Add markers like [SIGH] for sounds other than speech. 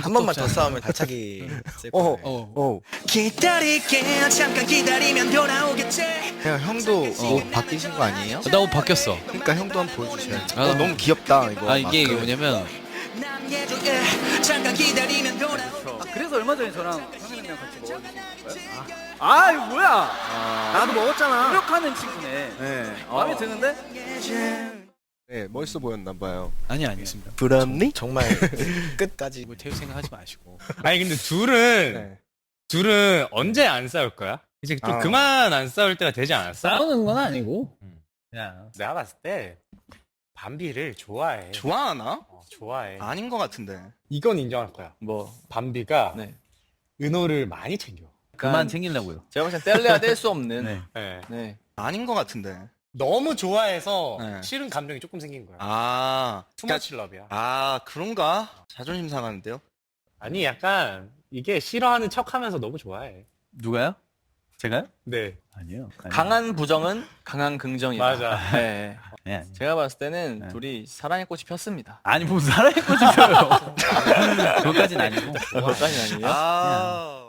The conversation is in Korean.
한 번만 더 싸우면 발차기 쓸 어. 어, 어. 기다릴게 잠깐 기다리면 돌아오겠지 그냥 형도 옷 바뀌신 거 아니에요? 나옷 바뀌었어. 그러니까 형도 한번 보여주셔야지. 아, 어, 너무 귀엽다 이거. 아 이게 마크. 뭐냐면 잠깐 기다리면 돌아오 그래서 얼마 전에 저랑 평균이랑 같이 먹었는 거예요? 아, 아 이거 뭐야? 나도 먹었잖아. 노력하는 친구네. 네. 마음에 드는데? 네, 멋있어 보였나 봐요. 아니 아니었습니다. 부럽니? 정말 [LAUGHS] 끝까지 뭐 태우 생각하지 마시고. [LAUGHS] 아니 근데 둘은 네. 둘은 언제 안 싸울 거야? 이제 좀 아. 그만 안 싸울 때가 되지 않았어? 싸우는 건 아니고. 음. 그냥 내가 봤을 때 밤비를 좋아해. 좋아하나? 어, 좋아해. 아닌 것 같은데. 이건 인정할 거야. 뭐 밤비가 네. 은호를 많이 챙겨. 그만 챙기려고요. 제가 봤을 땐 뗄래야 뗄 수 없는 네. 네. 네. 아닌 것 같은데. 너무 좋아해서 네. 싫은 감정이 조금 생긴 거야. 아, 투머치 러브야. 아 그런가? 자존심 상하는데요? 아니 약간 이게 싫어하는 척하면서 너무 좋아해. 누가요? 제가요? 네. 아니요. 아니요. 강한 부정은 강한 긍정이다. 맞아. 네. [LAUGHS] 네, 아니요. 제가 봤을 때는 네. 둘이 사랑의 꽃이 폈습니다. 아니 무슨 사랑의 꽃이 펴요. [LAUGHS] 그것까진 아니고. 그것까지는 아니에요. 아.